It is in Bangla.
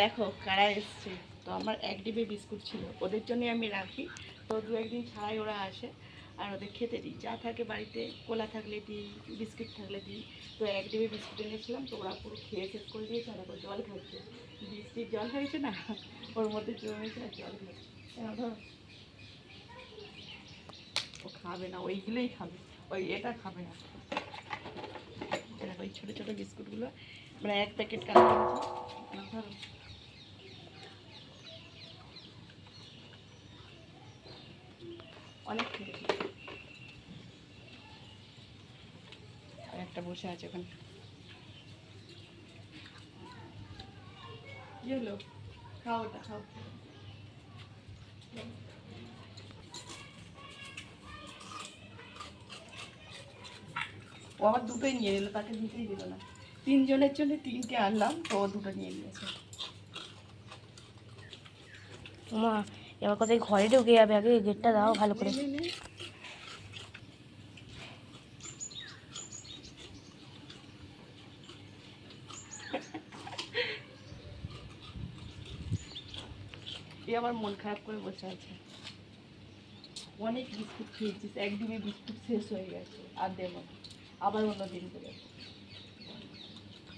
দেখো কারা এসছে। তো আমার এক ডিবে বিস্কুট ছিল, ওদের জন্যই আমি রাখি। তো দু একদিন ছাড়াই ওরা আসে, আর ওদের খেতে দিই। যা থাকে বাড়িতে, কোলা থাকলে দিই, বিস্কিট থাকলে দিই। তো এক ডিবে বিস্কুট এনেছিলাম, তো ওরা পুরো খেয়ে শেষ করে দিয়েছে, আর এখন জল খাচ্ছে। বৃষ্টির জল হয়েছে না? ওর মধ্যে জমেছে আর জল খাচ্ছে। ও খাবে না, ওইগুলোই খাবে। ওই এটা খাবে না। ওই ছোটো ছোটো বিস্কুটগুলো মানে এক প্যাকেট কাটা অনেক খেয়েছি আর একটা বসে আছে ওখানে। ও আবার দুটোই নিয়ে নিল তাকে দিতেই দিল না। তিনজনের জন্য তিনটে আনলাম, তো ও দুটো নিয়ে নিয়েছে। এবার কোথায় ঘরে ঢুকে যাবে? আগে গেটটা দাও ভালো করে। আমার মন খারাপ করে বসে আছে অনেক বিস্কুট খেয়েছিস, একদিনে বিস্কুট শেষ হয়ে গেছে, আর দেবো। আবার অন্য দিন করে।